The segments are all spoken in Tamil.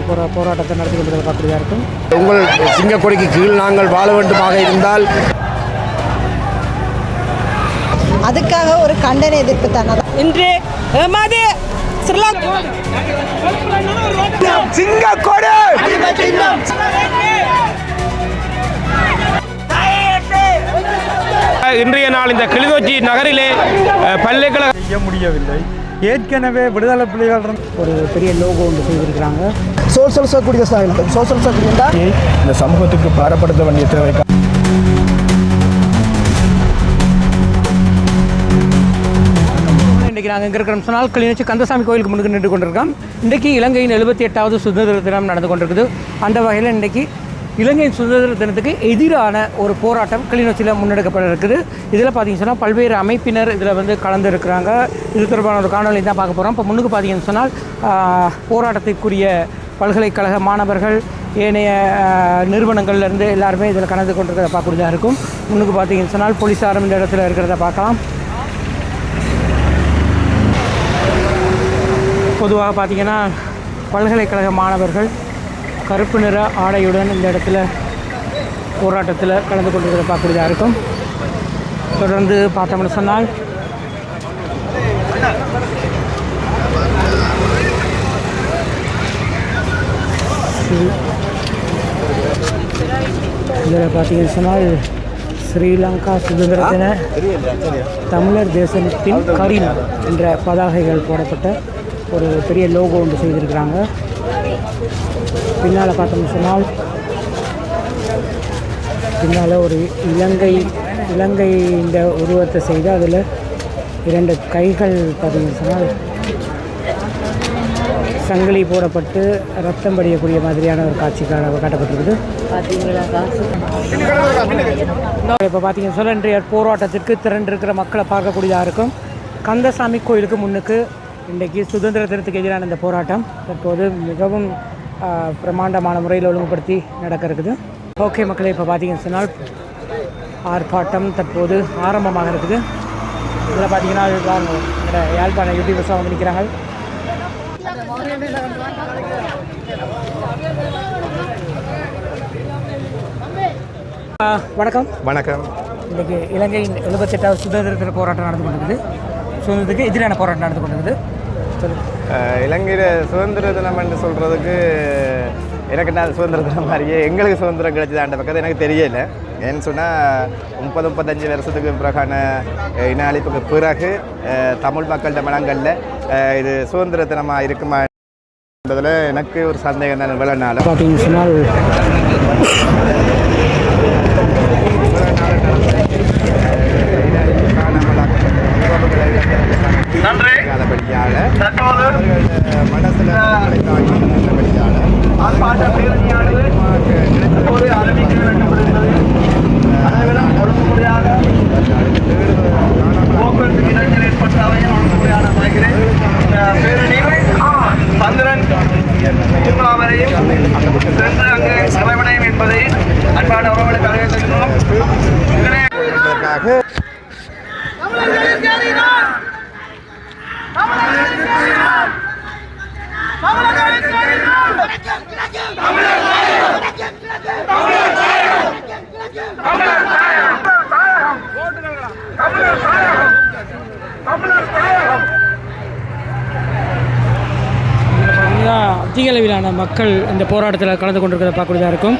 போரா போராட்டத்தை நடத்தி கொண்டிருக்க பார்க்கக்கூடியதாக இருக்கும் உங்கள் சிங்கக்கொடிக்கு கீழ் நாங்கள் வாழ வேண்டுமாக இருந்தால் அதுக்காக ஒரு கண்டன எதிர்ப்பு தானே இன்று எமது சிங்கக்கொடி! இன்றைய நாள் இந்த கிளிநொச்சி நகரிலே பல்கலைக்கழக செய்ய முடியவில்லை. ஏற்கனவே விடுதலை புலிகள் ஒரு பெரிய லோகோ ஒன்று செய்திருக்கிறாங்க. சோசியல் செக்யூரிட்டி சோசியல் செக்யூரிட்டி இந்த சமூகத்துக்கு பாரப்படுத்த வேண்டிய தேவை இன்றைக்கி நாங்கள் எங்கே இருக்கிறோம் சொன்னால் கிளிநொச்சி கந்தசாமி கோயிலுக்கு முன்னுக்கு நின்று கொண்டிருக்கோம். இன்றைக்கி இலங்கையின் எழுபத்தி எட்டாவது சுதந்திர தினம் நடந்து கொண்டிருக்குது. அந்த வகையில் இன்றைக்கி இலங்கையின் சுதந்திர தினத்துக்கு எதிரான ஒரு போராட்டம் கிளிநொச்சியில் முன்னெடுக்கப்பட இருக்குது இதில் பார்த்தீங்கன்னு சொன்னால் பல்வேறு அமைப்பினர் இதில் வந்து கலந்து இருக்கிறாங்க இது தொடர்பான ஒரு காணொலி தான் பார்க்க போகிறோம் இப்போ முன்னுக்கு பார்த்தீங்கன்னு சொன்னால் போராட்டத்திற்குரிய பல்கலைக்கழக மாணவர்கள் ஏனைய நிறுவனங்கள்லேருந்து எல்லாருமே இதில் கலந்து கொண்டிருக்கிறத பார்க்கக்கூடியதாக இருக்கும். முன்னுக்கு பார்த்தீங்கன்னு சொன்னால் போலீஸாரும் இந்த இடத்துல இருக்கிறத பார்க்கலாம். பொதுவாக பார்த்தீங்கன்னா பல்கலைக்கழக மாணவர்கள் கருப்பு நிற ஆடையுடன் இந்த இடத்துல போராட்டத்தில் கலந்து கொண்டிருக்கிறத பார்க்கக்கூடியதாக இருக்கும். தொடர்ந்து பார்த்தோம்னு சொன்னால் இதில் பார்த்தீங்கன்னு சொன்னால் ஸ்ரீலங்கா சுதந்திர தின தமிழர் தேசத்தின் கரீம் என்ற பதாகைகள் போடப்பட்ட ஒரு பெரிய லோகோ ஒன்று செய்திருக்கிறாங்க. பின்னால் பார்த்தோம்னு சொன்னால் பின்னால் ஒரு இலங்கை இலங்கை இந்த உருவத்தை செய்து அதில் இரண்டு கைகள் பார்த்தீங்கன்னு சொன்னால் சங்கிலி போடப்பட்டு ரத்தம் படியக்கூடிய மாதிரியான ஒரு காட்சி காட்டப்பட்டிருக்குது. இப்போ பார்த்தீங்கன்னா சொல்ல இன்றைய போராட்டத்திற்கு திரண்டிருக்கிற மக்களை பார்க்கக்கூடியதாக இருக்கும். கந்தசாமி கோயிலுக்கு முன்னுக்கு இன்றைக்கு சுதந்திர தினத்துக்கு எதிரான இந்த போராட்டம் தற்போது மிகவும் பிரமாண்டமான முறையில் ஒழுங்குபடுத்தி நடக்க இருக்குது ஓகே மக்களே இப்போ பார்த்தீங்கன்னு சொன்னால் ஆர்ப்பாட்டம் தற்போது ஆரம்பமாக இருக்குது. இதில் பார்த்தீங்கன்னா யாழ்ப்பாணம் யூடியூபர்ஸாக வந்து நிற்கிறாங்க வணக்கம். வணக்கம். இன்றைக்கு இலங்கையின் எழுபத்தெட்டாவது சுதந்திர தின போராட்டம் நடந்து கொண்டிருக்குது. சுதந்திரத்துக்கு எதிரான போராட்டம் நடந்து கொண்டிருக்குது. இலங்கையில் சுதந்திர தினம் என்று சொல்கிறதுக்கு எனக்கு நான் சுதந்திர தினம் மாதிரியே எங்களுக்கு சுதந்திரம் கிடைச்சதாண்ட பக்கத்து எனக்கு தெரியல. ஏன்னு சொன்னால் முப்பது முப்பத்தஞ்சு வருஷத்துக்கு பிறகான இன அழிப்புக்கு பிறகு தமிழ் மக்கள்கிட்ட மனங்களில் இது சுதந்திர தினமாக இருக்குமான்றதில் எனக்கு ஒரு சந்தேகம் தான் விளையாடினால பார்த்தீங்கன்னு சொன்னால் அதிக அளவிலான மக்கள் இந்த போராட்டத்தில் கலந்து கொண்டிருக்கிறத பார்க்கக்கூடியதாக இருக்கும்.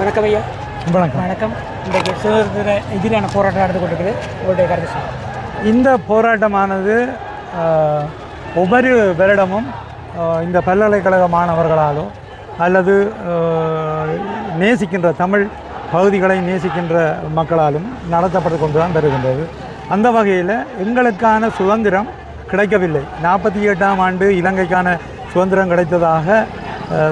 வணக்கம் ஐயா வணக்கம். வணக்கம். இன்றைக்கு சுதந்திர எதிரான போராட்டம் நடந்து கொண்டிருக்குது. உங்களுடைய கருத்து. இந்த போராட்டமானது ஒவ்வொரு வருடமும் இந்த பல்கலைக்கழக மாணவர்களாலோ அல்லது நேசிக்கின்ற தமிழ் பகுதிகளை நேசிக்கின்ற மக்களாலும் நடத்தப்பட்டு கொண்டு தான் வருகின்றது. அந்த வகையில் எங்களுக்கான சுதந்திரம் கிடைக்கவில்லை. நாற்பத்தி எட்டாம் ஆண்டு இலங்கைக்கான சுதந்திரம் கிடைத்ததாக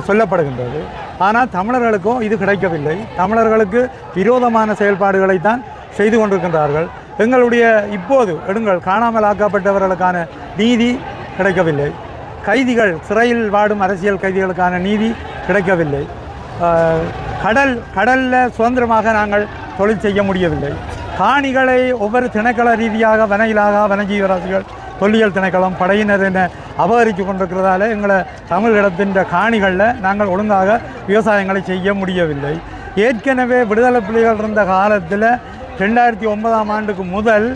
சொல்லப்படுகின்றது. ஆனால் தமிழர்களுக்கும் இது கிடைக்கவில்லை. தமிழர்களுக்கு விரோதமான செயல்பாடுகளைத்தான் செய்து கொண்டிருக்கின்றார்கள். எங்களுடைய இப்போது எடுங்கள் காணாமல் ஆக்கப்பட்டவர்களுக்கான நீதி கிடைக்கவில்லை. கைதிகள் சிறையில் வாடும் அரசியல் கைதிகளுக்கான நீதி கிடைக்கவில்லை. கடல் கடலில் சுதந்திரமாக நாங்கள் தொழில் செய்ய முடியவில்லை. காணிகளை ஒவ்வொரு திணைக்கள ரீதியாக வனயிலாக வனஜீவராசிகள் தொல்லியல் திணைக்களம் படையினர் என அபகரித்து கொண்டிருக்கிறதால எங்களை தமிழகத்தின் காணிகளில் நாங்கள் ஒழுங்காக விவசாயங்களை செய்ய முடியவில்லை. ஏற்கனவே விடுதலை புலிகள் இருந்த காலத்தில் ரெண்டாயிரத்தி ஒன்பதாம் ஆண்டுக்கு முதல்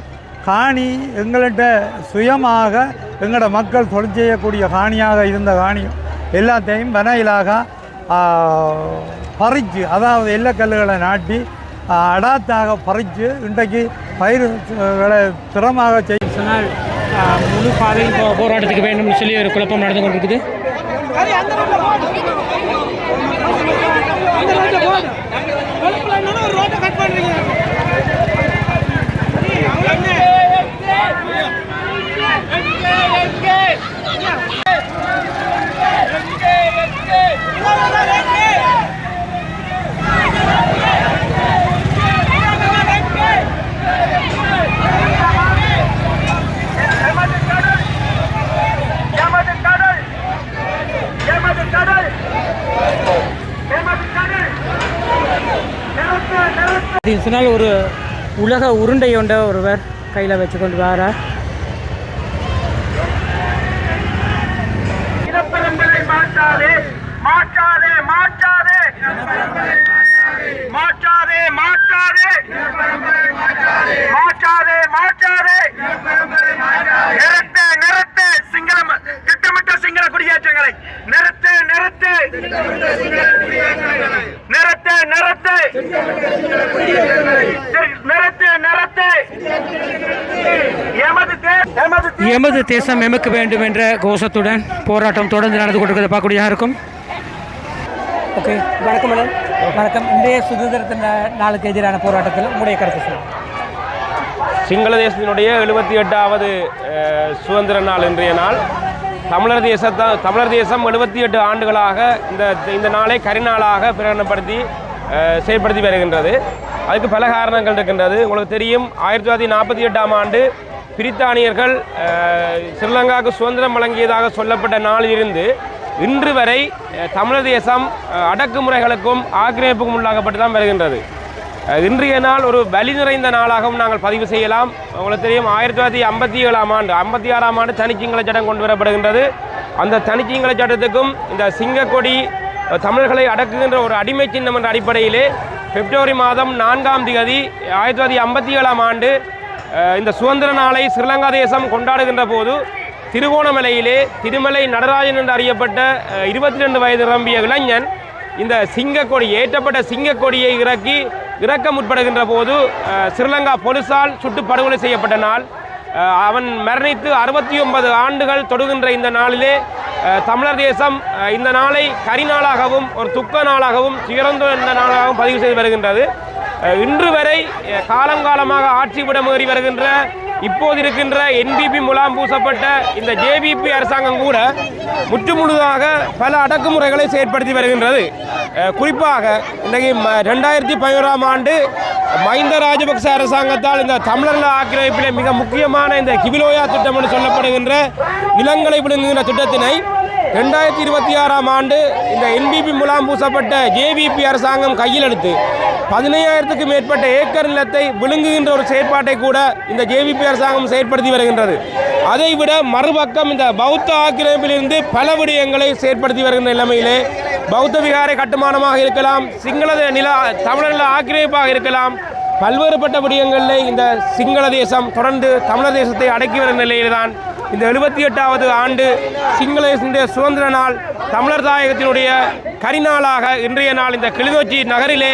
காணி எங்கள்கிட்ட சுயமாக எங்களோட மக்கள் தொழில் செய்யக்கூடிய காணியாக இருந்த காணி எல்லாத்தையும் வனையிலாக பறித்து அதாவது எல்லக்கல்லுகளை நாட்டி அடாத்தாக பறித்து இன்றைக்கு பயிர்களை திறமாக செய் சொன்னால் ஆஹ், முழு பாதையும் போராட்டத்துக்கு வேண்டும்னு சொல்லி ஒரு குழப்பம் நடந்து கொண்டிருக்குது. ஒரு ரோட்டை கட் பண்றீங்க நிறுத்து சொன்னால் ஒரு உலக உருண்டை கொண்ட ஒருவர் கையில் வச்சுக்கொண்டு வாரார். இனப்பெரும்பலை மாற்றாதே மாற்றாதே மாற்றாதே மாற்றாதே மாற்றாதே மாற்றாதே மாற்றாதே நிறுத்து நிறுத்து சிங்கள ம- திட்டமிட்ட சிங்கள குடியேற்றங்களை நிறுத்து நிறுத்து நிறுத்து நிறுத்து நிறுத்து நிறுத்து எமது தே- எமது தேசம் எமக்கு வேண்டும் என்ற கோஷத்துடன் போராட்டம் தொடர்ந்து நடந்து கொண்டிருக்கிறத. பார்க்கக்கூடியதாக இருக்கும் ஓகே வணக்கம் மேடம். வணக்கம். இன்றைய சுதந்திரத்தின் நாளுக்கு எதிரான போராட்டத்தில் உங்களுடைய கருத்து சொல்லுங்கள் சிங்கள தேசத்தினுடைய எழுபத்தி எட்டாவது சுதந்திர நாள் இன்றைய நாள். தமிழர் தேசத்தை தமிழர் தேசம் எழுபத்தி எட்டு ஆண்டுகளாக இந்த இந்த நாளை கரிநாளாக பிரகடனப்படுத்தி செயல்படுத்தி வருகின்றது. அதுக்கு பல காரணங்கள் இருக்கின்றது. உங்களுக்கு தெரியும் ஆயிரத்தி தொள்ளாயிரத்தி நாற்பத்தி எட்டாம் ஆண்டு பிரித்தானியர்கள் ஸ்ரீலங்காவுக்கு சுதந்திரம் வழங்கியதாக சொல்லப்பட்ட நாளிலிருந்து இன்று வரை அஹ், தமிழர் தேசம் அடக்குமுறைகளுக்கும் ஆக்கிரமிப்புக்கும் உள்ளாகப்பட்டு தான் வருகின்றது. இன்றைய நாள் ஒரு வலி நிறைந்த நாளாகவும் நாங்கள் பதிவு செய்யலாம். உங்களுக்கு தெரியும் ஆயிரத்தி தொள்ளாயிரத்தி ஐம்பத்தி ஏழாம் ஆண்டு ஐம்பத்தி ஆறாம் ஆண்டு தனிச்சிங்கள சட்டம் கொண்டு வரப்படுகின்றது. அந்த தனிச்சிங்கள சட்டத்துக்கும் இந்த சிங்கக்கொடி தமிழர்களை அடக்குகின்ற ஒரு அடிமை சின்னம் என்ற அடிப்படையிலே பிப்ரவரி மாதம் நான்காம் தேதி ஆயிரத்தி தொள்ளாயிரத்தி ஐம்பத்தி ஏழாம் ஆண்டு இந்த சுதந்திர நாளை ஸ்ரீலங்கா தேசம் கொண்டாடுகின்ற போது திருகோணமலையிலே திருமலை நடராஜன் என்று அறியப்பட்ட இருபத்தி ரெண்டு வயது நிரம்பிய இளைஞன் இந்த சிங்கக்கொடி ஏற்றப்பட்ட சிங்கக்கொடியை இறக்கி இறக்க முற்படுகின்ற போது ஸ்ரீலங்கா போலீசால் சுட்டு படுகொலை செய்யப்பட்ட நாள். அவன் மரணித்து அறுபத்தி ஒன்பது ஆண்டுகள் தொடுகின்ற இந்த நாளிலே தமிழர் தேசம் இந்த நாளை கரிநாளாகவும் ஒரு துக்க நாளாகவும் சிறந்த இந்த நாளாகவும் பதிவு செய்து வருகின்றது. இன்று வரை காலங்காலமாக ஆட்சி விடமேறி வருகின்ற இப்போது இருக்கின்ற என்பிபி முலாம் பூசப்பட்ட இந்த ஜேவிபி அரசாங்கம் கூட முற்றுமுழுதாக பல அடக்குமுறைகளை செயற்படுத்தி வருகின்றது. குறிப்பாக இன்றைக்கு ம- ரெண்டாயிரத்தி பதினோராம் ஆண்டு மஹிந்த ராஜபக்ச அரசாங்கத்தால் இந்த தமிழர்கள் ஆக்கிரமிப்பில் மிக முக்கியமான இந்த கிபிலோயா திட்டம் என்று சொல்லப்படுகின்ற நிலங்களை விழுங்குகின்ற திட்டத்தினை ரெண்டாயிரத்தி இருபத்தி ஆறாம் ஆண்டு இந்த என்பிபி முலாம் பூசப்பட்ட ஜேவிபி அரசாங்கம் கையில் எடுத்து பதினையாயிரத்துக்கு மேற்பட்ட ஏக்கர் நிலத்தை விழுங்குகின்ற ஒரு செயற்பாட்டை கூட இந்த ஜேவிபி அரசாங்கம் செயற்படுத்தி வருகின்றது. அதைவிட மறுபக்கம் இந்த பௌத்த ஆக்கிரமிப்பிலிருந்து பல விடயங்களை செயற்படுத்தி வருகின்ற நிலைமையிலே பௌத்த விகாரை கட்டுமானமாக இருக்கலாம் சிங்கள நில தமிழர் ஆக்கிரமிப்பாக இருக்கலாம் பல்வேறுபட்ட விடயங்களில் இந்த சிங்கள தேசம் தொடர்ந்து தமிழர் தேசத்தை அடக்கி வரும் நிலையில்தான் இந்த எழுபத்தி எட்டாவது ஆண்டு சிங்களேசனுடைய சுதந்திர நாள் தமிழர் தாயகத்தினுடைய கரிநாளாக இன்றைய நாள் இந்த கிளிநொச்சி நகரிலே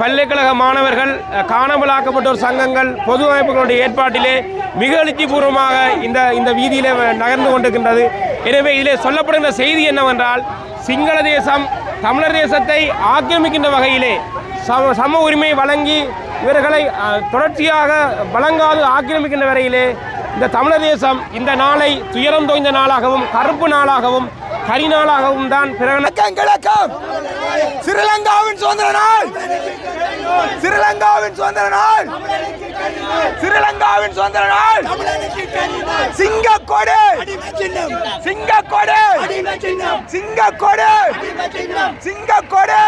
பல்கலைக்கழக மாணவர்கள் காணாமலாக்கப்பட்டோர் சங்கங்கள் பொது அமைப்புகளுடைய ஏற்பாட்டிலே மிக எழுச்சிபூர்வமாக இந்த இந்த வீதியிலே நகர்ந்து கொண்டிருக்கின்றது. எனவே இதிலே சொல்லப்படுகின்ற செய்தி என்னவென்றால் சிங்கள தேசம் தமிழர் தேசத்தை ஆக்கிரமிக்கின்ற வகையிலே சம சம உரிமை வழங்கி இவர்களை தொடர்ச்சியாக வழங்காது ஆக்கிரமிக்கின்ற வரையிலே இந்த தமிழர் தேசம் இந்த நாளை துயரம் தோய்ந்த நாளாகவும் கருப்பு நாளாகவும் கரிநாளாகவும் தான் கிழக்கம் ஸ்ரீலங்காவின் சுதந்திர நாள் ஸ்ரீலங்காவின் சுதந்திர நாள் ஸ்ரீலங்காவின் சுதந்திர நாள் சிங்கக்கொடு. சிங்கக்கொடு. சிங்கக்கொடு. சிங்கக்கொடு.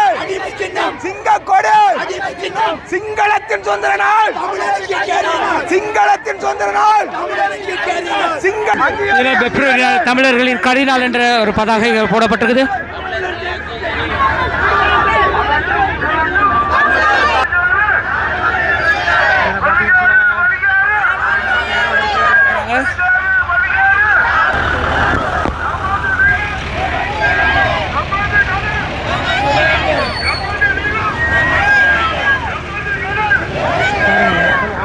சிங்கக்கொடு. சிங்களத்தின் சுதந்திர நாள் சிங்களத்தின் சுதந்திர நாள் சிங்க இதில் பிப்ரவரி தமிழர்களின் கரிநாள் என்ற ஒரு பதாகை போடப்பட்டிருக்குது.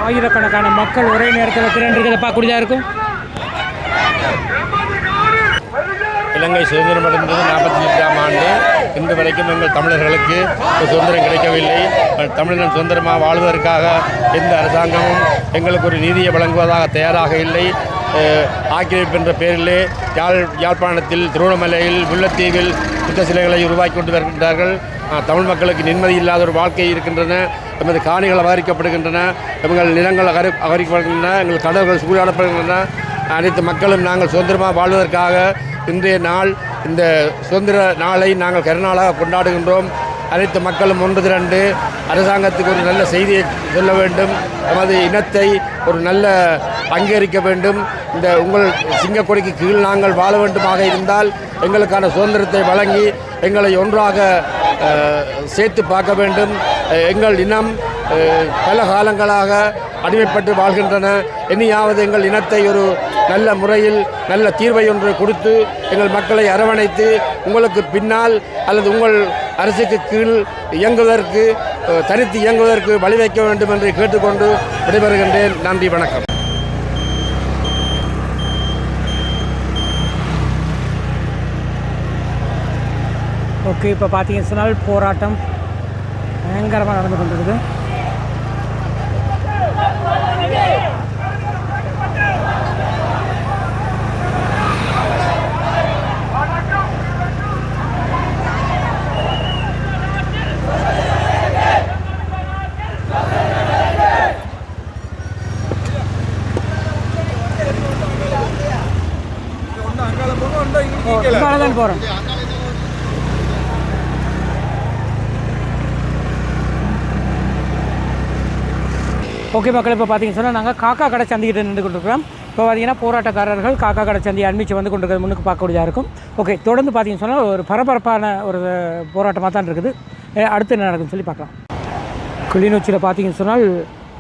ஆயிரக்கணக்கான மக்கள் ஒரே நேரத்தில் திரண்டிருக்கிறத பார்க்கக்கூடியதாக இருக்கும். இலங்கை சுதந்திரம் அடைந்தது நாற்பத்தி எட்டாம் ஆண்டு. இன்று வரைக்கும் எங்கள் தமிழர்களுக்கு சுதந்திரம் கிடைக்கவில்லை. தமிழர்கள் சுதந்திரமாக வாழ்வதற்காக எந்த அரசாங்கமும் எங்களுக்கு ஒரு நீதியை வழங்குவதாக தயாராக இல்லை. ஆக்கிரமிப்பு என்ற பெயரிலே யாழ் யாழ்ப்பாணத்தில் திருவண்ணாமலையில் முல்லைத்தீவில் புத்த சிலைகளை உருவாக்கி கொண்டு வருகின்றார்கள். தமிழ் மக்களுக்கு நிம்மதி இல்லாத ஒரு வாழ்க்கை இருக்கின்றன. எமது காணிகள் அபகரிக்கப்படுகின்றன. எங்கள் நிலங்கள் அகரி அபகரிக்கப்படுகின்றன எங்கள் கடல்கள் சூழாடப்படுகின்றன அனைத்து மக்களும் நாங்கள் சுதந்திரமாக வாழ்வதற்காக இன்றைய நாள் இந்த சுதந்திர நாளை நாங்கள் கருநாளாக கொண்டாடுகின்றோம். அனைத்து மக்களும் ஒன்று திரண்டு அரசாங்கத்துக்கு ஒரு நல்ல செய்தியை சொல்ல வேண்டும். நமது இனத்தை ஒரு நல்ல அங்கீகரிக்க வேண்டும். இந்த உங்கள் சிங்கக்கொடிக்கு கீழ் நாங்கள் வாழ வேண்டுமாக இருந்தால் எங்களுக்கான சுதந்திரத்தை வழங்கி எங்களை ஒன்றாக சேர்த்து பார்க்க வேண்டும். எங்கள் இனம் பல காலங்களாக அடிமைப்பட்டு வாழ்கின்றன. இனியாவது எங்கள் இனத்தை ஒரு நல்ல முறையில் நல்ல தீர்வை ஒன்று கொடுத்து எங்கள் மக்களை அரவணைத்து உங்களுக்கு பின்னால் அல்லது உங்கள் அரசுக்கு கீழ் இயங்குவதற்கு தனித்து இயங்குவதற்கு வழிவைக்க வேண்டும் என்று கேட்டுக்கொண்டு விடைபெறுகின்றேன். நன்றி வணக்கம். ஓகே இப்போ பார்த்தீங்கன்னு சொன்னால் போராட்டம் பயங்கரமாக நடந்து கொண்டிருக்குது. தான் போகிறோம் ஓகே மக்கள் இப்போ பார்த்தீங்கன்னு சொன்னால் நாங்கள் காக்கா கடை சந்திக்கிட்ட நின்று கொண்டிருக்கிறோம். இப்போ பார்த்தீங்கன்னா போராட்டக்காரர்கள் காக்கா கடை சந்தி அண்மிச்சு வந்து கொண்டிருக்கிறது முன்னுக்கு பார்க்கக்கூடியதாக இருக்கும். ஓகே தொடர்ந்து பார்த்தீங்கன்னு சொன்னால் ஒரு பரபரப்பான ஒரு போராட்டமாக தான் இருக்குது. அடுத்து என்ன நடக்குதுன்னு சொல்லி பார்க்கலாம். கிளிநொச்சியில் பார்த்தீங்கன்னு சொன்னால்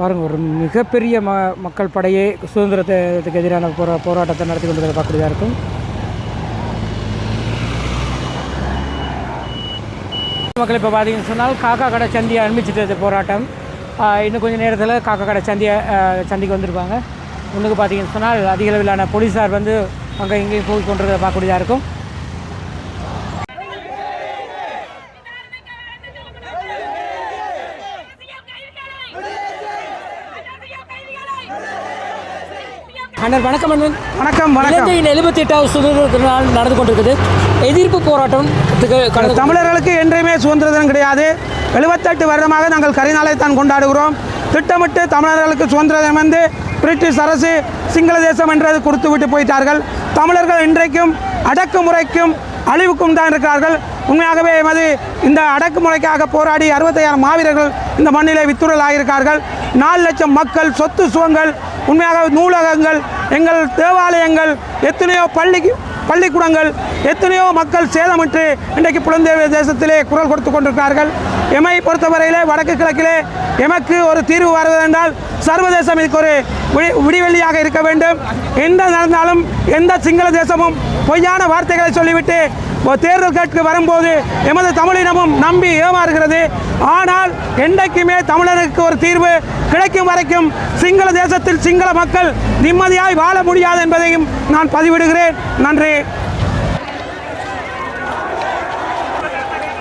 பாருங்கள் ஒரு மிகப்பெரிய ம மக்கள் படையே சுதந்திரத்துக்கு எதிரான போரா போராட்டத்தை நடத்தி கொண்டிருக்கிறத பார்க்கக்கூடியதாக இருக்கும். மக்கள் இப்போ பார்த்தீங்கன்னு சொன்னால் காக்கா கடை சந்தியை அனுப்பிச்சிட்டு போராட்டம். இன்னும் கொஞ்சம் நேரத்தில் காக்கா கடை சந்தியை சந்திக்கு வந்திருப்பாங்க. முன்னுக்கு பார்த்தீங்கன்னு சொன்னால் அதிக அளவிலான போலீஸார் வந்து அங்கே இங்கேயும் போய் கொண்டிருக்கிறத பார்க்கக்கூடியதாக இருக்கும். அண்ணன் வணக்கம் அண்ணன். வணக்கம் வணக்கம். எழுபத்தி எட்டாவது சுதந்திர திருநாள் நடந்து கொண்டிருக்குது. எதிர்ப்பு போராட்டத்துக்கு தமிழர்களுக்கு என்றையுமே சுதந்திர தினம் கிடையாது. எழுபத்தெட்டு வருடமாக நாங்கள் கரிநாளை தான் கொண்டாடுகிறோம். திட்டமிட்டு தமிழர்களுக்கு சுதந்திர தினம் வந்து பிரிட்டிஷ் அரசு சிங்கள தேசம் என்றது கொடுத்து விட்டு போயிட்டார்கள். தமிழர்கள் இன்றைக்கும் அடக்குமுறைக்கும் அழிவுக்கும் தான் இருக்கிறார்கள். உண்மையாகவே எமது இந்த அடக்குமுறைக்காக போராடி அறுபத்தையாயிரம் மாவீரர்கள் இந்த மண்ணிலே வித்துரல் ஆகியிருக்கார்கள். நாலு லட்சம் மக்கள் சொத்து சுகங்கள் உண்மையாக நூலகங்கள் எங்கள் தேவாலயங்கள் எத்தனையோ பள்ளி பள்ளிக்கூடங்கள் எத்தனையோ மக்கள் சேதமிட்டு இன்றைக்கு புலந்தேவ தேசத்திலே குரல் கொடுத்து கொண்டிருக்கிறார்கள். எமை பொறுத்தவரையிலே வடக்கு கிழக்கிலே எமக்கு ஒரு தீர்வு வருவதென்றால் சர்வதேசம் இதுக்கு ஒரு விடி விடிவெளியாக இருக்க வேண்டும். எந்த நடந்தாலும் எந்த சிங்கள தேசமும் பொய்யான வார்த்தைகளை சொல்லிவிட்டு ஒரு தேர்தல் கேட்க வரும்போது எமது தமிழினமும் நம்பி ஏமாறுகிறது. ஆனால் என்றைக்குமே தமிழருக்கு ஒரு தீர்வு கிடைக்கும் வரைக்கும் சிங்கள தேசத்தில் சிங்கள மக்கள் நிம்மதியாய் வாழ முடியாது என்பதையும் நான் பதிவிடுகிறேன். நன்றி.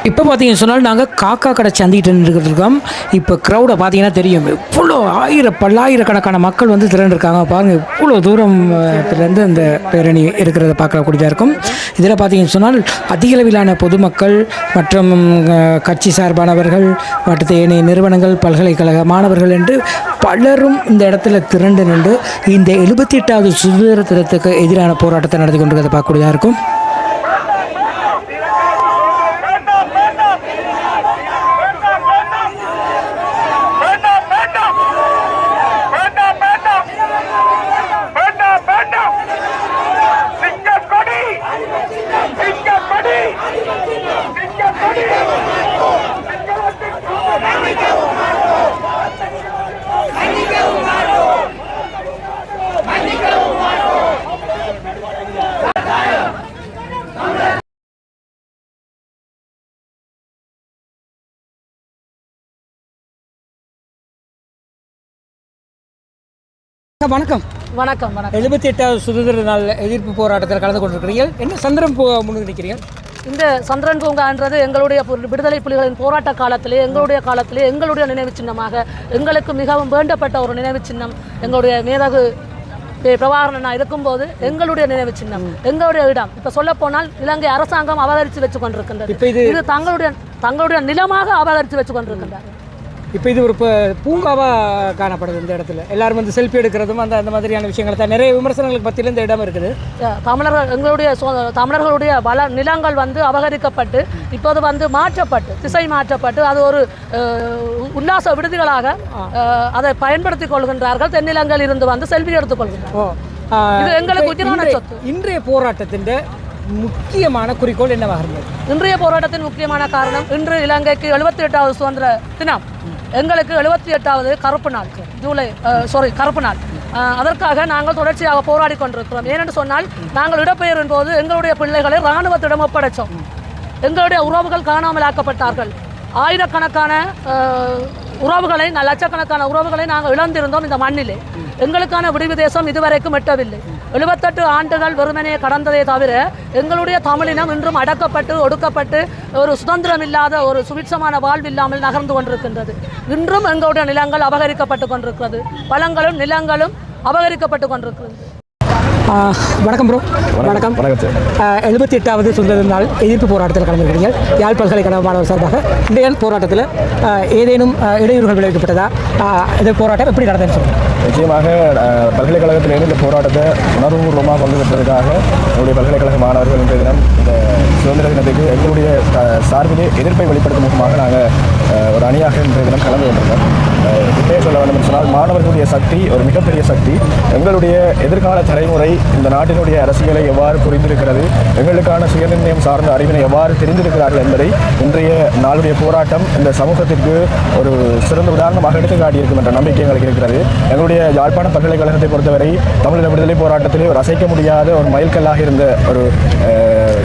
இப்போ பார்த்தீங்கன்னு சொன்னால் நாங்கள் காக்கா கடை சந்திக்கிட்டு நின்றுருக்கோம் இப்போ க்ரௌடை பார்த்தீங்கன்னா தெரியும். இவ்வளோ ஆயிர பல்லாயிரக்கணக்கான மக்கள் வந்து திரண்டிருக்காங்க. பாருங்கள் இவ்வளோ தூரம்லேருந்து இந்த பேரணி இருக்கிறத பார்க்கக்கூடியதாக இருக்கும். இதில் பார்த்தீங்கன்னு சொன்னால் அதிக அளவிலான பொதுமக்கள் மற்றும் கட்சி சார்பானவர்கள் மற்ற ஏனைய நிறுவனங்கள் பல்கலைக்கழக மாணவர்கள் என்று பலரும் இந்த இடத்துல திரண்டு நின்று இந்த எழுபத்தி எட்டாவது சுதந்திர தினத்துக்கு எதிரான போராட்டத்தை நடத்தி கொண்டிருக்கிறத பார்க்கக்கூடியதாக இருக்கும் வேண்டாம் வேண்டாம் வேண்டாம் வேண்டாம் வேண்டாம் வேண்டாம் சிங்க கொடி சிங்க கொடி சிங்க கொடி வணக்கம். வணக்கம் வணக்கம். எழுபத்தி எட்டாவது சுதந்திர நாள் எதிர்ப்பு போராட்டத்தில் கலந்து கொண்டிருக்கிறீர்கள். என்ன சந்திரம் முன்னுக்கு நிற்கிறீர்கள் இந்த சந்திரன் பூங்கான்றது எங்களுடைய விடுதலை புலிகளின் போராட்ட காலத்திலே எங்களுடைய காலத்திலே எங்களுடைய நினைவு சின்னமாக எங்களுக்கு மிகவும் வேண்டப்பட்ட ஒரு நினைவு சின்னம் எங்களுடைய மேதகு பிரபாகரன் இருக்கும்போது எங்களுடைய நினைவு சின்னம் எங்களுடைய இடம். இப்போ சொல்ல போனால் இலங்கை அரசாங்கம் அபகரித்து வச்சு கொண்டிருக்கின்றது இது தங்களுடைய தங்களுடைய நிலமாக அபகரித்து வச்சு கொண்டிருக்கின்றார் இப்போ இது ஒரு ப- பூங்காவாக காணப்படுது இந்த இடத்துல. எல்லாரும் வந்து செல்ஃபி எடுக்கிறதும் அந்த அந்த மாதிரியான விஷயங்கள் தான். நிறைய விமர்சனங்களுக்கு பற்றியில் இந்த இடம் இருக்குது. தமிழர்கள் எங்களுடைய சொ- தமிழர்களுடைய வள நிலங்கள் வந்து அபகரிக்கப்பட்டு இப்போது வந்து மாற்றப்பட்டு திசை மாற்றப்பட்டு அது ஒரு உல்லாச விடுதிகளாக அதை பயன்படுத்திக் கொள்கின்றார்கள். தென்னிலங்கையில் இருந்து வந்து செல்வி எடுத்துக் கொள்கின்றார்கள் ஓ ஆ, இது எங்களுக்கு இப்ப உயிரான இன்றைய- சொத்து. இன்றைய போராட்டத்தின் முக்கியமான குறிக்கோள் என்னவாக இருந்தது? இன்றைய போராட்டத்தின் முக்கியமான காரணம் இன்று இலங்கைக்கு எழுபத்தி எட்டாவது சுதந்திர தினம். எங்களுக்கு எழுபத்தி எட்டாவது கருப்பு நாள் ஜூலை சாரி கருப்பு நாள். அதற்காக நாங்கள் தொடர்ச்சியாக போராடி கொண்டிருக்கிறோம். ஏனென்று சொன்னால் நாங்கள் இடப்பெயரின் போது எங்களுடைய பிள்ளைகளை இராணுவத்திடம் ஒப்படைச்சோம் எங்களுடைய உறவுகள் காணாமல் ஆக்கப்பட்டார்கள் ஆயிரக்கணக்கான உறவுகளை லட்சக்கணக்கான உறவுகளை நாங்கள் இழந்திருந்தோம் இந்த மண்ணிலே. எங்களுக்கான விடுவி தேசம் இதுவரைக்கும் எட்டவில்லை. எழுபத்தெட்டு ஆண்டுகள் வெறுமனே கடந்ததே தவிர எங்களுடைய தமிழினம் இன்றும் அடக்கப்பட்டு ஒடுக்கப்பட்டு ஒரு சுதந்திரம் இல்லாத ஒரு சுபிட்சமான வாழ்வு இல்லாமல் நகர்ந்து கொண்டிருக்கின்றது. இன்றும் எங்களுடைய நிலங்கள் அபகரிக்கப்பட்டு கொண்டிருக்கிறது. பழங்களும் நிலங்களும் அபகரிக்கப்பட்டு கொண்டிருக்கிறது. வணக்கம் ப்ரோ வணக்கம். எழுபத்தி எட்டாவது சுதந்திர நாள் எதிர்ப்பு போராட்டத்தில் கலந்துருக்கிறீர்கள் யாழ் பல்கலைக்கழக மாணவர் சார்பாக இன்றைய போராட்டத்தில் ஏதேனும் இடையூறுகள் விளைவிக்கப்பட்டதா? இந்த போராட்டம் எப்படி நடந்ததுன்னு சொல்லுங்கள் நிச்சயமாக பல்கலைக்கழகத்திலிருந்து இந்த போராட்டத்தை உணர்வுபூர்வமாக கொண்டு வருவதற்காக எங்களுடைய பல்கலைக்கழக மாணவர்கள் இன்றைய தினம் இந்த சுதந்திர தினத்துக்கு எங்களுடைய சார்பிலே எதிர்ப்பை வெளிப்படுத்தும் முகமாக நாங்கள் ஒரு அணியாக இன்றைய தினம் கலந்து கொண்டிருக்கோம் கிட்டே உண்மையை சொல்ல வேண்டும் சொன்னால் மாணவர்களுடைய சக்தி ஒரு மிகப்பெரிய சக்தி. எங்களுடைய எதிர்கால தலைமுறை இந்த நாட்டினுடைய அரசியலை எவ்வாறு புரிந்திருக்கிறது எங்களுக்கான சுயநிர்ணயம் சார்ந்த அறிவினை எவ்வாறு தெரிந்திருக்கிறார்கள் என்பதை இன்றைய நாளுடைய போராட்டம் இந்த சமூகத்திற்கு ஒரு சிறந்த உதாரணமாக எடுத்து காட்டியிருக்கும் என்ற நம்பிக்கை எங்களுக்கு இருக்கிறது. எங்களுடைய யாழ்ப்பாண பல்கலைக்கழகத்தை பொறுத்தவரை தமிழக விடுதலை போராட்டத்திலே ஒரு அசைக்க முடியாத ஒரு மைல்கல்லாக இருந்த ஒரு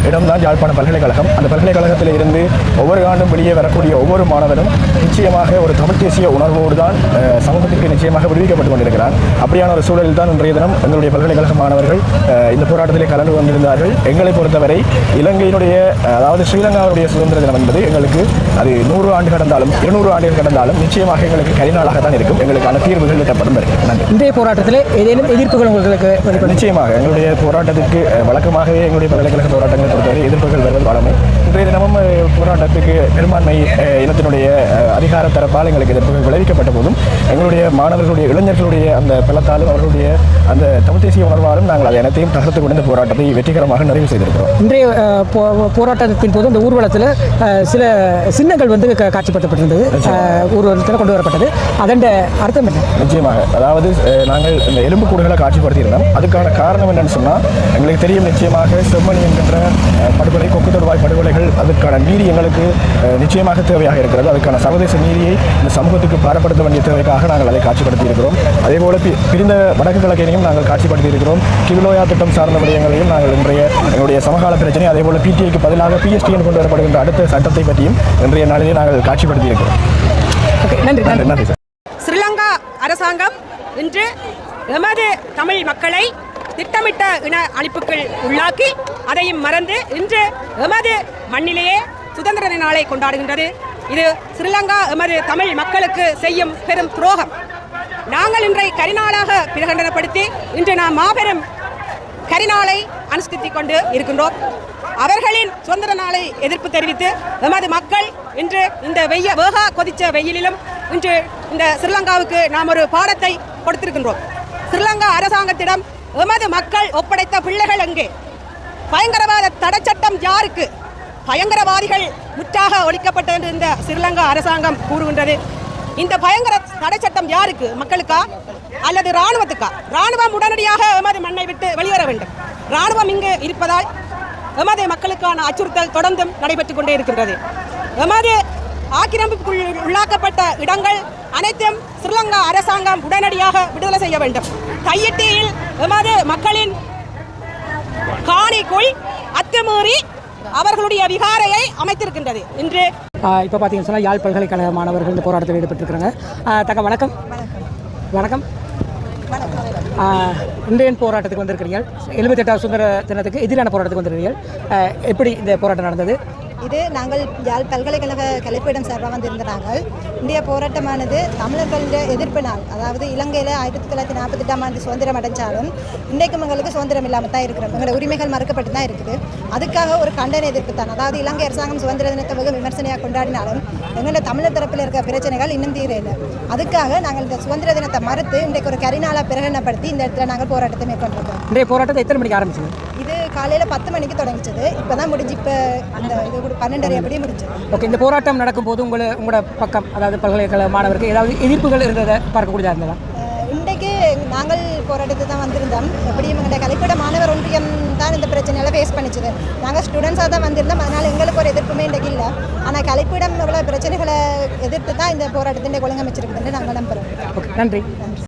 இடம்தான் யாழ்ப்பாண பல்கலைக்கழகம். அந்த பல்கலைக்கழகத்தில் இருந்து ஒவ்வொரு ஆண்டும் வெளியே வரக்கூடிய ஒவ்வொரு மாணவரும் நிச்சயமாக ஒரு தமிழ் தேசிய உணர்வோடு தான் சமூகத்திற்கு நிச்சயமாக விடுவிக்கப்பட்டு கொண்டிருக்கிறார். அப்படியான ஒரு சூழலில் தான் இன்றைய தினம் எங்களுடைய பல்கலைக்கழக மாணவர்கள் இந்த போராட்டத்திலே கலந்து கொண்டிருந்தார்கள். எங்களை பொறுத்தவரை இலங்கையினுடைய அதாவது ஸ்ரீலங்காவுடைய சுதந்திர தினம் என்பது எங்களுக்கு அது நூறு ஆண்டு கடந்தாலும் இருநூறு ஆண்டுகள் கடந்தாலும் நிச்சயமாக எங்களுக்கு கரிநாளாக தான் இருக்கும். எங்களுக்கான தீர்வுகள் எட்டப்படும் நன்றி. இன்றைய போராட்டத்தில் ஏதேனும் எதிர்ப்புகள் உங்களுக்கு நிச்சயமாக எங்களுடைய போராட்டத்திற்கு வழக்கமாகவே எங்களுடைய பல்கலைக்கழக போராட்டங்களை பொறுத்தவரை எதிர்ப்புகள் வருவது வளமை இன்றைய தினமும் போராட்டத்துக்கு பெரும்பான்மை இனத்தினுடைய அஹ், அதிகார தரப்பால் எங்களுக்கு எதிர்ப்புகள் விளைவிக்கப்பட்ட போதும் எங்களுடைய மாணவர்களுடைய இளைஞர்களுடைய அந்த பலத்தாலும் அவர்களுடைய அந்த தமிழ் தேசிய உணர்வாலும் நாங்கள் அதை அனைத்தையும் தகர்த்து கொண்டு போராட்டத்தை வெற்றிகரமாக நிறைவு செய்திருக்கிறோம். இன்றைய போராட்டத்தின் போது இந்த ஊர்வலத்தில் சில சின்னங்கள் வந்து காட்சிப்படுத்தப்பட்டிருந்தது. ஊர்வலத்தில் கொண்டு வரப்பட்டது. அதன் அர்த்தம் என்ன? நிச்சயமாக. அதாவது நாங்கள் இந்த எலும்புக்கூடுகளை காட்சிப்படுத்தியிருந்தோம் அதுக்கான காரணம் என்னன்னு சொன்னால் எங்களுக்கு தெரியும் நிச்சயமாக செம்மணி என்கின்ற படுகொலை கொக்கு தொடுவாய் படுகொலைகள் அதுக்கான நீதி எங்களுக்கு நிச்சயமாக தேவையாக இருக்கிறது. அதுக்கான சர்வதேச நீதியை இந்த சமூகத்துக்கு பாரப்படுத்த வேண்டிய தேவைக்காக நாங்கள் அதை காட்சிப்படுத்தி இருக்கிறோம் அதே போல பிரிந்த வடக்கு கிழக்கையும் நாங்கள் காட்சிப்படுத்தி இருக்கிறோம் கிவிலோயா திட்டம் சார்ந்த விடயங்களையும் நாங்கள் இன்றைய எங்களுடைய சமகால பிரச்சனை அதே போல பிடிஐக்கு பதிலாக பிஎஸ்டிஎன் கொண்டு வரப்படுகின்ற அடுத்த சட்டத்தை பற்றியும் இன்றைய நாளிலே நாங்கள் காட்சிப்படுத்தி இருக்கிறோம் ஓகே நன்றி. நன்றி நன்றி சார். ஸ்ரீலங்கா அரசாங்கம் இன்று எமது தமிழ் மக்களை திட்டமிட்ட இன அழிப்புகள் உள்ளாக்கி அதையும் மறந்து இன்று எமது மண்ணிலேயே சுதந்திர நாளை கொண்டாடுகின்றது. இது ஸ்ரீலங்கா எமது தமிழ் மக்களுக்கு செய்யும் பெரும் துரோகம். நாங்கள் இன்றை கரிநாளாக பிரகடனப்படுத்தி இன்று நாம் மாபெரும் கரிநாளை அனுஷ்டித்துக் கொண்டு இருக்கின்றோம். அவர்களின் சுதந்திர நாளை எதிர்ப்பு தெரிவித்து எமது மக்கள் இன்று இந்த வெய்ய வேகா கொதிச்ச வெயிலிலும் இன்று இந்த ஸ்ரீலங்காவுக்கு நாம் ஒரு பாடத்தை கொடுத்திருக்கின்றோம். ஸ்ரீலங்கா அரசாங்கத்திடம் எமது மக்கள் ஒப்படைத்த பிள்ளைகள் எங்கே? பயங்கரவாத தடைச்சட்டம் யாருக்கு? பயங்கரவாதிகள் முற்றாக ஒழிக்கப்பட்டது இந்த ஸ்ரீலங்கா அரசாங்கம் கூறுகின்றது. இந்த பயங்கர தடைச்சட்டம் யாருக்கு? மக்களுக்கா? அல்லது ராணுவத்துக்கா ராணுவம் உடனடியாக எமது மண்ணை விட்டு வெளியேற வேண்டும். ராணுவம் இங்கு இருப்பதால் எமது மக்களுக்கான அச்சுறுத்தல் தொடர்ந்தும் நடைபெற்றுக் கொண்டே இருக்கின்றது. எமது ஆக்கிரமிப்புக்குள் உள்ளாக்கப்பட்ட இடங்கள் அனைத்தும் ஸ்ரீலங்கா அரசாங்கம் உடனடியாக விடுதலை செய்ய வேண்டும். கையிட்டியில் எமது மக்களின் காணிக்குள் அத்துமீறி அவர்களுடைய விகாரையை அமைத்திருக்கின்றது. இன்று இப்போ பார்த்தீங்கன்னு சொன்னால் யாழ் பல்கலைக்கழக மாணவர்கள் இந்த போராட்டத்தில் ஈடுபட்டிருக்கிறாங்க. தக்க வணக்கம். வணக்கம். இந்தியன் இன்றைய போராட்டத்துக்கு வந்திருக்கிறீர்கள். எழுபத்தெட்டாவது சுதந்திர தினத்துக்கு எதிரான போராட்டத்துக்கு வந்திருக்கிறீர்கள். எப்படி இந்த போராட்டம் நடந்தது? இது நாங்கள் யாழ் பல்கலைக்கழக கலைப்பீடம் சார்பாக வந்திருந்த நாங்கள் இந்திய போராட்டமானது தமிழர்களுடைய எதிர்ப்பு நாள் அதாவது இலங்கையில் ஆயிரத்தி தொள்ளாயிரத்தி நாற்பத்தெட்டாம் ஆண்டு சுதந்திரம் அடைஞ்சாலும் இன்றைக்கும் எங்களுக்கு சுதந்திரம் இல்லாமல் தான் இருக்கிறோம். எங்களோட உரிமைகள் மறுக்கப்பட்டு தான் இருக்குது. அதுக்காக ஒரு கண்டன எதிர்ப்பு தான். அதாவது இலங்கை அரசாங்கம் சுதந்திர தினத்தை வெகு விமர்சனையாக கொண்டாடினாலும் எங்களோட தமிழர் தரப்பில் இருக்க பிரச்சனைகள் இன்னும் தீரையில்லை அதுக்காக நாங்கள் இந்த சுதந்திர தினத்தை மறுத்து இன்றைக்கு ஒரு கரிநாளாக பிரகடனப்படுத்தி இந்த இடத்துல நாங்கள் போராட்டத்தை மேற்கொண்டிருக்கோம். இன்றைய போராட்டத்தை எத்தனை மணிக்கு ஆரம்பிச்சோம் காலையில் பத்து மணிக்கு தொடங்கிச்சது. இப்போ தான் முடிஞ்சு இப்போ அந்த இது பன்னெண்டரை அப்படியே முடிஞ்சது. ஓகே இந்த போராட்டம் நடக்கும்போது உங்களை உங்களோட பக்கம் அதாவது பல்கலைக்கழக மாணவருக்கு ஏதாவது எதிர்ப்புகள் இருந்ததை பார்க்கக்கூடியதாக இருந்ததா? இன்றைக்கு நாங்கள் போராட்டத்தை தான் வந்திருந்தோம். எப்படியும் எங்களுடைய கலைப்பட மாணவர் ஒன்றியம் தான் இந்த பிரச்சனையெல்லாம் ஃபேஸ் பண்ணிச்சது. நாங்கள் ஸ்டூடெண்ட்ஸாக தான் வந்திருந்தோம். அதனால் எங்களுக்கு ஒரு எதிர்ப்புமே இன்றைக்கு இல்லை. ஆனால் கலைப்பிடம் இவ்வளோ பிரச்சனைகளை எதிர்த்து தான் இந்த போராட்டத்தின் ஒழுங்கமைச்சிருக்குதுன்னு நாங்கள் நம்புகிறோம் ஓகே நன்றி.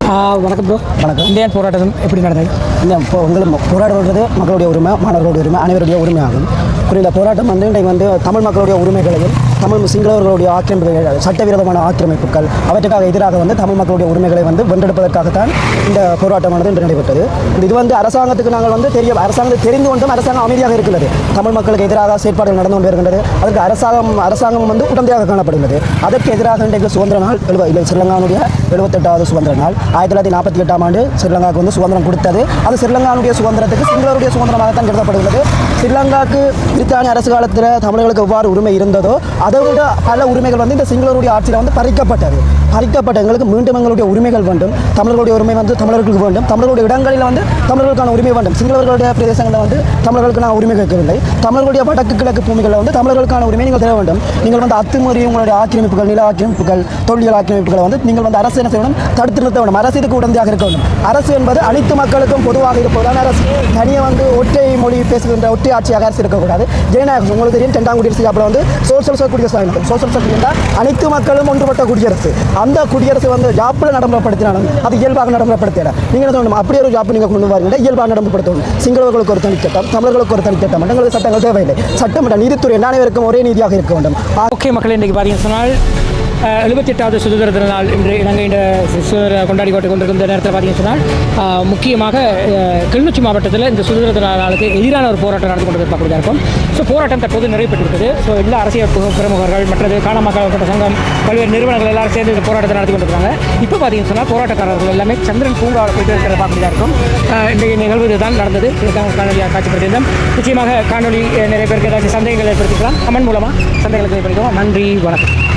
வணக்கம் ப்ரோ வணக்கம். இந்திய போராட்டம் எப்படி நடந்தது? இந்த உங்களுக்கு போராடுறது மக்களுடைய உரிமை மாணவர்களுடைய உரிமை அனைவருடைய உரிமையாகும். குறி இந்த போராட்டம் வந்து இன்றைக்கு வந்து தமிழ் மக்களுடைய உரிமைகளையும் தமிழ் சிங்களவர்களுடைய ஆக்கிரமிப்புகள் சட்டவிரோதமான ஆக்கிரமிப்புகள் அவற்றுக்காக எதிராக வந்து தமிழ் மக்களுடைய உரிமைகளை வந்து வென்றெடுப்பதற்காகத்தான் இந்த போராட்டமானது இன்று நடைபெற்றது. இது வந்து அரசாங்கத்துக்கு நாங்கள் வந்து தெரிய அரசாங்கத்தை தெரிந்து கொண்டும் அரசாங்கம் அமைதியாக இருக்கிறது தமிழ் மக்களுக்கு எதிராக செயற்பாடுகள் நடந்து கொண்டு வருகின்றது அதற்கு அரசாங்கம் அரசாங்கம் வந்து உடந்தையாக காணப்படுகிறது. அதற்கு எதிராக இன்றைக்கு சுதந்திர நாள் எழுபது இல்லை ஸ்ரீலங்காவுடைய எழுபத்தெட்டாவது சுதந்திர நாள். ஆயிரத்தி தொள்ளாயிரத்தி நாற்பத்தி எட்டாம் ஆண்டு ஸ்ரீலங்காவுக்கு வந்து சுதந்திரம் கொடுத்தது. அது ஸ்ரீலங்காவுடைய சுதந்திரத்துக்கு சிங்களருடைய சுதந்திரமாகத்தான் கருதப்படுகிறது. ஸ்ரீலங்காவுக்கு பிரித்தானிய அரசு காலத்தில் தமிழர்களுக்கு எவ்வாறு உரிமை இருந்ததோ அதை விட பல உரிமைகள் வந்து இந்த சிங்களருடைய ஆட்சியில் வந்து பறிக்கப்பட்டது. பறிக்கப்பட்ட எங்களுக்கு மீண்டும் எங்களுடைய உரிமைகள் வேண்டும். தமிழர்களுடைய உரிமை வந்து தமிழர்களுக்கு வேண்டும். தமிழர்களுடைய இடங்களில் வந்து தமிழர்களுக்கான உரிமை வேண்டும். சிங்களவர்களுடைய பிரதேசங்களில் வந்து தமிழர்களுக்கு நான் உரிமை கேட்கவில்லை. தமிழர்களுடைய வடக்கு கிழக்கு பூமிகளில் வந்து தமிழர்களுக்கான உரிமை நீங்கள் தர வேண்டும். நீங்கள் வந்து அத்துமீறி உங்களுடைய ஆக்கிரமிப்புகள் நில ஆக்கிரமிப்புகள் தொழில் ஆக்கிரமிப்புகளை வந்து நீங்கள் வந்து அரசு என்ன செய்யணும் தடுத்து நிறுத்த வேண்டும். அரசு இதுக்கு உடந்தையாக இருக்க வேண்டும். அரசு என்பது அனைத்து மக்களுக்கும் பொதுவாக இருப்பதுதான் அரசு. தனியாக வந்து ஒற்றை மொழி பேசுகின்ற ஒற்றை ஆட்சியாக அரசு இருக்கக்கூடாது. ஜனநாயகம் உங்களுக்கு தெரியும் ரெண்டாம் குடியரசு அப்புறம் வந்து சோசியல் குடியரசு சோசியல் குடியரசு அனைத்து மக்களும் ஒன்றுபட்ட குடியரசு. அந்த குடியரசு வந்து ஜாப்பில் நடைமுறைப்படுத்தினாலும் அது இயல்பாக நடைமுறைப்படுத்திட நீங்கள் என்ன சொல்லணும்? அப்படியே ஒரு ஜாப் நீங்கள் கொண்டு வரீங்க. இயல்பாக நடைமுறைப்படுத்தணும் சிங்களவர்களுக்கு ஒரு தனிச்சட்டம் தமிழர்களுக்கு ஒரு தனிச்சட்டம் எங்களுக்கு சட்டங்கள் தேவையில்லை. சட்டமன்ற நீதித்துறை அனைவருக்கும் ஒரே நீதியாக இருக்க வேண்டும். ஓகே மக்கள் இன்றைக்கு பார்த்தீங்கன்னு சொன்னால் எழுபத்தி எட்டாவது சுதந்திர தின நாள் இன்று இலங்கையின் சுதந்திர கொண்டாடி கொண்டு கொண்டிருந்த நேரத்தில் பார்த்தீங்கன்னு சொன்னால் முக்கியமாக கிளிநொச்சி மாவட்டத்தில் இந்த சுதந்திர தின நாளுக்கு எதிரான ஒரு போராட்டம் நடந்து கொண்டு இருக்கும். ஸோ போராட்டம் தற்போது நிறைவேற்றிருக்குது ஸோ எல்லா அரசியல் பிரமுகர்கள் மற்றது காணாமக்கப்பட்ட சங்கம் பல்வேறு நிறுவனங்கள் எல்லாரும் சேர்ந்து இந்த போராட்டத்தை நடத்தி கொண்டிருக்காங்க. இப்போ பார்த்தீங்கன்னு சொன்னால் போராட்டக்காரர்கள் எல்லாமே சந்திரன் பூங்காவில் போயிட்டு இருக்கிற பார்க்கக்கூடியதாக இருக்கும். இன்றைய நிகழ்வு இதுதான் நடந்தது. இதுதான் காணொலியாக காட்சிப்படுத்தியிருந்தோம். நிச்சயமாக காணொலி நிறைய பேருக்கு ஏதாச்சும் சந்தேகங்கள் ஏற்படுத்திக்கலாம் கமெண்ட் மூலமாக சந்தேகங்களை ஏற்படுத்திக்கலாம் நன்றி வணக்கம்.